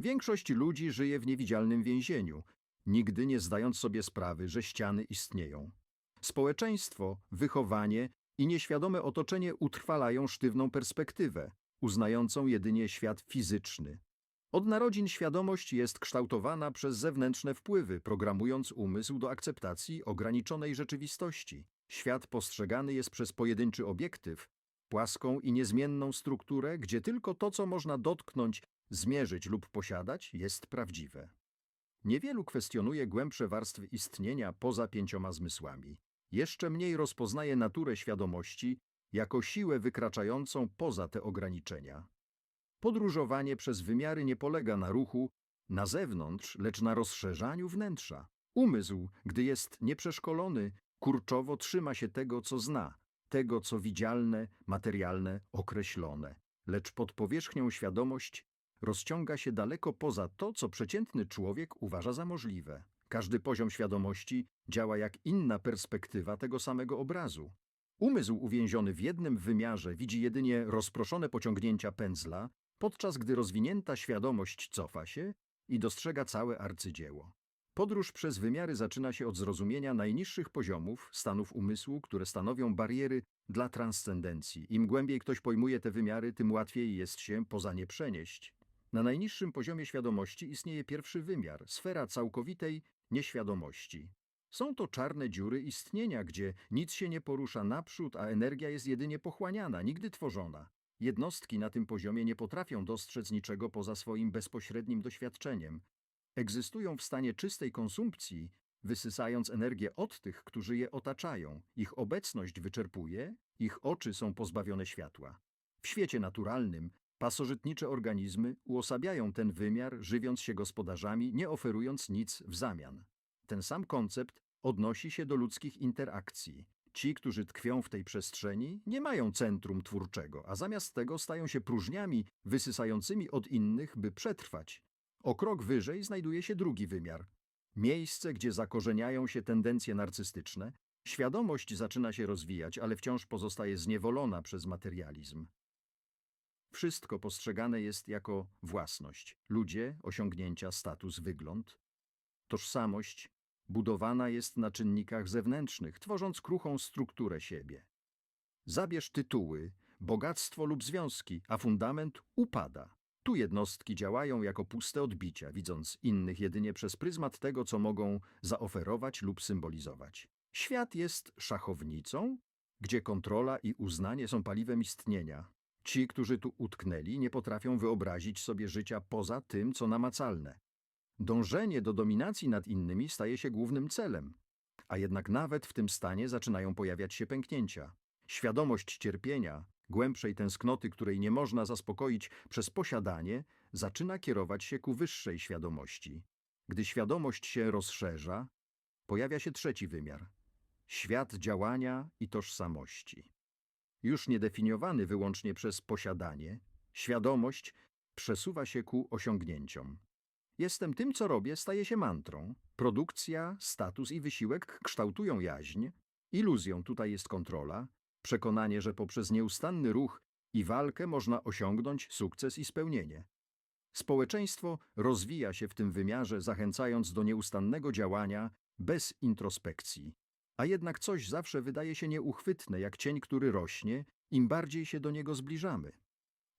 Większość ludzi żyje w niewidzialnym więzieniu, nigdy nie zdając sobie sprawy, że ściany istnieją. Społeczeństwo, wychowanie i nieświadome otoczenie utrwalają sztywną perspektywę, uznającą jedynie świat fizyczny. Od narodzin świadomość jest kształtowana przez zewnętrzne wpływy, programując umysł do akceptacji ograniczonej rzeczywistości. Świat postrzegany jest przez pojedynczy obiektyw, płaską i niezmienną strukturę, gdzie tylko to, co można dotknąć, zmierzyć lub posiadać, jest prawdziwe. Niewielu kwestionuje głębsze warstwy istnienia poza pięcioma zmysłami. Jeszcze mniej rozpoznaje naturę świadomości jako siłę wykraczającą poza te ograniczenia. Podróżowanie przez wymiary nie polega na ruchu na zewnątrz, lecz na rozszerzaniu wnętrza. Umysł, gdy jest nieprzeszkolony, kurczowo trzyma się tego, co zna, tego, co widzialne, materialne, określone. Lecz pod powierzchnią świadomość rozciąga się daleko poza to, co przeciętny człowiek uważa za możliwe. Każdy poziom świadomości działa jak inna perspektywa tego samego obrazu. Umysł uwięziony w jednym wymiarze widzi jedynie rozproszone pociągnięcia pędzla, podczas gdy rozwinięta świadomość cofa się i dostrzega całe arcydzieło. Podróż przez wymiary zaczyna się od zrozumienia najniższych poziomów stanów umysłu, które stanowią bariery dla transcendencji. Im głębiej ktoś pojmuje te wymiary, tym łatwiej jest się poza nie przenieść. Na najniższym poziomie świadomości istnieje pierwszy wymiar, sfera całkowitej nieświadomości. Są to czarne dziury istnienia, gdzie nic się nie porusza naprzód, a energia jest jedynie pochłaniana, nigdy tworzona. Jednostki na tym poziomie nie potrafią dostrzec niczego poza swoim bezpośrednim doświadczeniem. Egzystują w stanie czystej konsumpcji, wysysając energię od tych, którzy je otaczają. Ich obecność wyczerpuje, ich oczy są pozbawione światła. W świecie naturalnym pasożytnicze organizmy uosabiają ten wymiar, żywiąc się gospodarzami, nie oferując nic w zamian. Ten sam koncept odnosi się do ludzkich interakcji. Ci, którzy tkwią w tej przestrzeni, nie mają centrum twórczego, a zamiast tego stają się próżniami wysysającymi od innych, by przetrwać. O krok wyżej znajduje się drugi wymiar. Miejsce, gdzie zakorzeniają się tendencje narcystyczne, świadomość zaczyna się rozwijać, ale wciąż pozostaje zniewolona przez materializm. Wszystko postrzegane jest jako własność. Ludzie, osiągnięcia, status, wygląd. Tożsamość budowana jest na czynnikach zewnętrznych, tworząc kruchą strukturę siebie. Zabierz tytuły, bogactwo lub związki, a fundament upada. Tu jednostki działają jako puste odbicia, widząc innych jedynie przez pryzmat tego, co mogą zaoferować lub symbolizować. Świat jest szachownicą, gdzie kontrola i uznanie są paliwem istnienia. Ci, którzy tu utknęli, nie potrafią wyobrazić sobie życia poza tym, co namacalne. Dążenie do dominacji nad innymi staje się głównym celem, a jednak nawet w tym stanie zaczynają pojawiać się pęknięcia. Świadomość cierpienia, głębszej tęsknoty, której nie można zaspokoić przez posiadanie, zaczyna kierować się ku wyższej świadomości. Gdy świadomość się rozszerza, pojawia się trzeci wymiar świat działania i tożsamości. Już niedefiniowany wyłącznie przez posiadanie, świadomość przesuwa się ku osiągnięciom. Jestem tym, co robię, staje się mantrą. Produkcja, status i wysiłek kształtują jaźń. Iluzją tutaj jest kontrola, przekonanie, że poprzez nieustanny ruch i walkę można osiągnąć sukces i spełnienie. Społeczeństwo rozwija się w tym wymiarze, zachęcając do nieustannego działania bez introspekcji. A jednak coś zawsze wydaje się nieuchwytne, jak cień, który rośnie, im bardziej się do niego zbliżamy.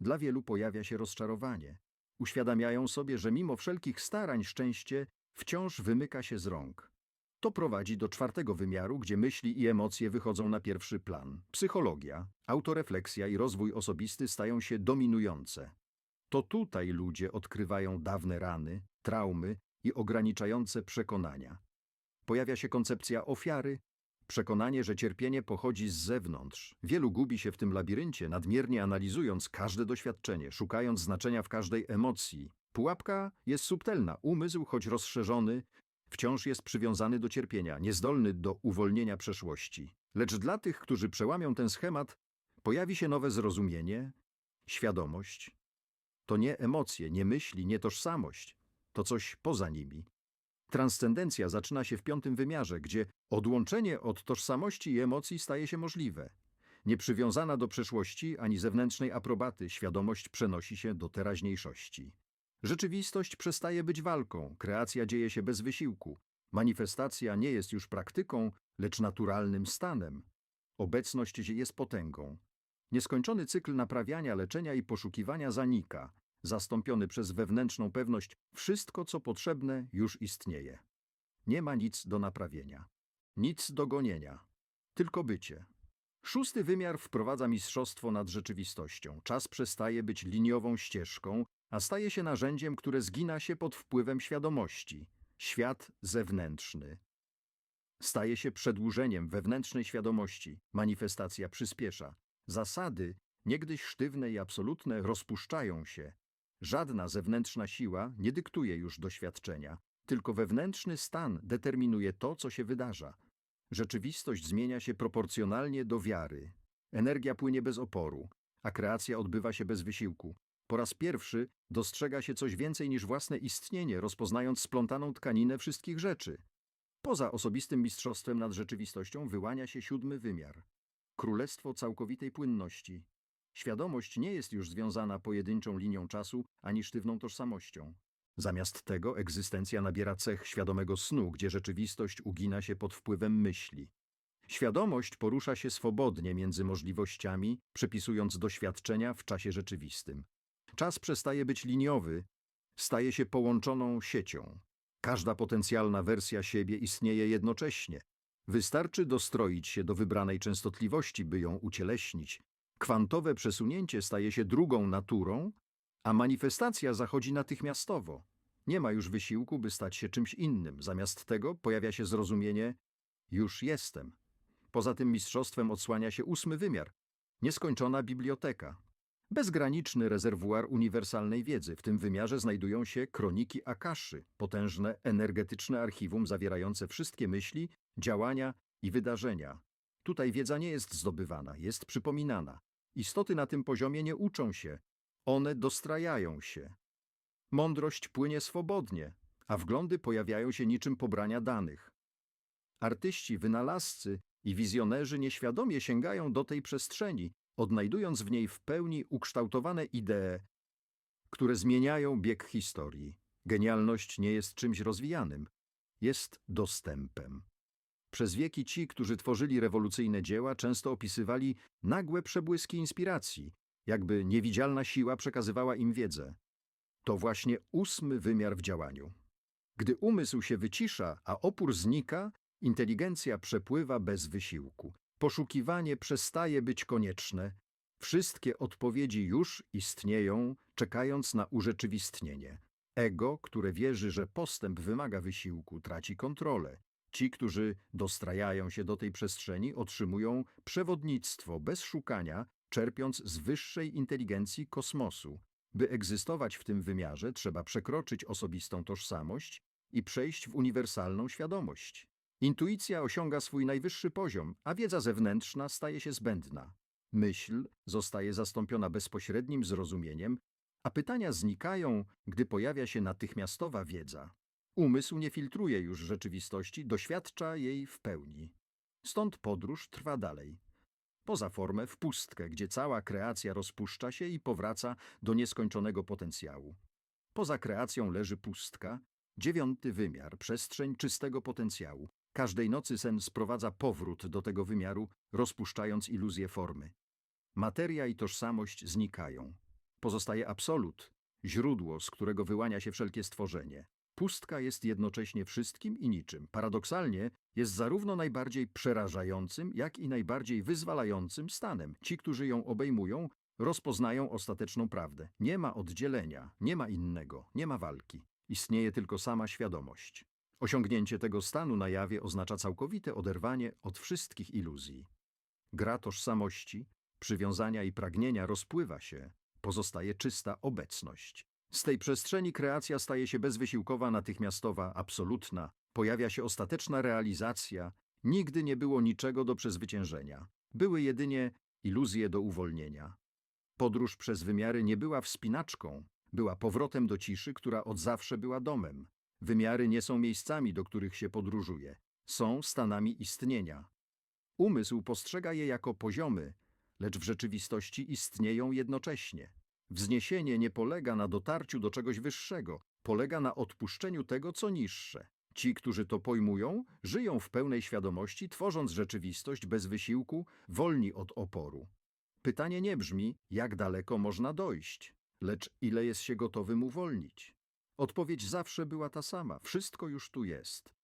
Dla wielu pojawia się rozczarowanie. Uświadamiają sobie, że mimo wszelkich starań szczęście wciąż wymyka się z rąk. To prowadzi do czwartego wymiaru, gdzie myśli i emocje wychodzą na pierwszy plan. Psychologia, autorefleksja i rozwój osobisty stają się dominujące. To tutaj ludzie odkrywają dawne rany, traumy i ograniczające przekonania. Pojawia się koncepcja ofiary, przekonanie, że cierpienie pochodzi z zewnątrz. Wielu gubi się w tym labiryncie, nadmiernie analizując każde doświadczenie, szukając znaczenia w każdej emocji. Pułapka jest subtelna. Umysł, choć rozszerzony, wciąż jest przywiązany do cierpienia, niezdolny do uwolnienia przeszłości. Lecz dla tych, którzy przełamią ten schemat, pojawi się nowe zrozumienie, świadomość. To nie emocje, nie myśli, nie tożsamość. To coś poza nimi. Transcendencja zaczyna się w piątym wymiarze, gdzie odłączenie od tożsamości i emocji staje się możliwe. Nieprzywiązana do przeszłości ani zewnętrznej aprobaty, świadomość przenosi się do teraźniejszości. Rzeczywistość przestaje być walką, kreacja dzieje się bez wysiłku. Manifestacja nie jest już praktyką, lecz naturalnym stanem. Obecność jest potęgą. Nieskończony cykl naprawiania, leczenia i poszukiwania zanika, zastąpiony przez wewnętrzną pewność wszystko, co potrzebne, już istnieje. Nie ma nic do naprawienia, nic do gonienia, tylko bycie. Szósty wymiar wprowadza mistrzostwo nad rzeczywistością. Czas przestaje być liniową ścieżką, a staje się narzędziem, które zgina się pod wpływem świadomości. Świat zewnętrzny. Staje się przedłużeniem wewnętrznej świadomości. Manifestacja przyspiesza. Zasady, niegdyś sztywne i absolutne, rozpuszczają się. Żadna zewnętrzna siła nie dyktuje już doświadczenia, tylko wewnętrzny stan determinuje to, co się wydarza. Rzeczywistość zmienia się proporcjonalnie do wiary. Energia płynie bez oporu, a kreacja odbywa się bez wysiłku. Po raz pierwszy dostrzega się coś więcej niż własne istnienie, rozpoznając splątaną tkaninę wszystkich rzeczy. Poza osobistym mistrzostwem nad rzeczywistością wyłania się siódmy wymiar. Królestwo całkowitej płynności. Świadomość nie jest już związana pojedynczą linią czasu ani sztywną tożsamością. Zamiast tego egzystencja nabiera cech świadomego snu, gdzie rzeczywistość ugina się pod wpływem myśli. Świadomość porusza się swobodnie między możliwościami, przepisując doświadczenia w czasie rzeczywistym. Czas przestaje być liniowy, staje się połączoną siecią. Każda potencjalna wersja siebie istnieje jednocześnie. Wystarczy dostroić się do wybranej częstotliwości, by ją ucieleśnić. Kwantowe przesunięcie staje się drugą naturą, a manifestacja zachodzi natychmiastowo. Nie ma już wysiłku, by stać się czymś innym. Zamiast tego pojawia się zrozumienie już jestem. Poza tym mistrzostwem odsłania się ósmy wymiar nieskończona biblioteka. Bezgraniczny rezerwuar uniwersalnej wiedzy. W tym wymiarze znajdują się kroniki Akaszy, potężne energetyczne archiwum zawierające wszystkie myśli, działania i wydarzenia. Tutaj wiedza nie jest zdobywana, jest przypominana. Istoty na tym poziomie nie uczą się, one dostrajają się. Mądrość płynie swobodnie, a wglądy pojawiają się niczym pobrania danych. Artyści, wynalazcy i wizjonerzy nieświadomie sięgają do tej przestrzeni, odnajdując w niej w pełni ukształtowane idee, które zmieniają bieg historii. Genialność nie jest czymś rozwijanym, jest dostępem. Przez wieki ci, którzy tworzyli rewolucyjne dzieła, często opisywali nagłe przebłyski inspiracji, jakby niewidzialna siła przekazywała im wiedzę. To właśnie ósmy wymiar w działaniu. Gdy umysł się wycisza, a opór znika, inteligencja przepływa bez wysiłku. Poszukiwanie przestaje być konieczne. Wszystkie odpowiedzi już istnieją, czekając na urzeczywistnienie. Ego, które wierzy, że postęp wymaga wysiłku, traci kontrolę. Ci, którzy dostrajają się do tej przestrzeni, otrzymują przewodnictwo bez szukania, czerpiąc z wyższej inteligencji kosmosu. By egzystować w tym wymiarze, trzeba przekroczyć osobistą tożsamość i przejść w uniwersalną świadomość. Intuicja osiąga swój najwyższy poziom, a wiedza zewnętrzna staje się zbędna. Myśl zostaje zastąpiona bezpośrednim zrozumieniem, a pytania znikają, gdy pojawia się natychmiastowa wiedza. Umysł nie filtruje już rzeczywistości, doświadcza jej w pełni. Stąd podróż trwa dalej. Poza formę w pustkę, gdzie cała kreacja rozpuszcza się i powraca do nieskończonego potencjału. Poza kreacją leży pustka, dziewiąty wymiar, przestrzeń czystego potencjału. Każdej nocy sen sprowadza powrót do tego wymiaru, rozpuszczając iluzję formy. Materia i tożsamość znikają. Pozostaje absolut, źródło, z którego wyłania się wszelkie stworzenie. Pustka jest jednocześnie wszystkim i niczym. Paradoksalnie jest zarówno najbardziej przerażającym, jak i najbardziej wyzwalającym stanem. Ci, którzy ją obejmują, rozpoznają ostateczną prawdę. Nie ma oddzielenia, nie ma innego, nie ma walki. Istnieje tylko sama świadomość. Osiągnięcie tego stanu na jawie oznacza całkowite oderwanie od wszystkich iluzji. Gra tożsamości, przywiązania i pragnienia rozpływa się, pozostaje czysta obecność. Z tej przestrzeni kreacja staje się bezwysiłkowa, natychmiastowa, absolutna. Pojawia się ostateczna realizacja. Nigdy nie było niczego do przezwyciężenia. Były jedynie iluzje do uwolnienia. Podróż przez wymiary nie była wspinaczką, była powrotem do ciszy, która od zawsze była domem. Wymiary nie są miejscami, do których się podróżuje. Są stanami istnienia. Umysł postrzega je jako poziomy, lecz w rzeczywistości istnieją jednocześnie. Wzniesienie nie polega na dotarciu do czegoś wyższego, polega na odpuszczeniu tego, co niższe. Ci, którzy to pojmują, żyją w pełnej świadomości, tworząc rzeczywistość bez wysiłku, wolni od oporu. Pytanie nie brzmi, jak daleko można dojść, lecz ile jest się gotowym uwolnić. Odpowiedź zawsze była ta sama: wszystko już tu jest.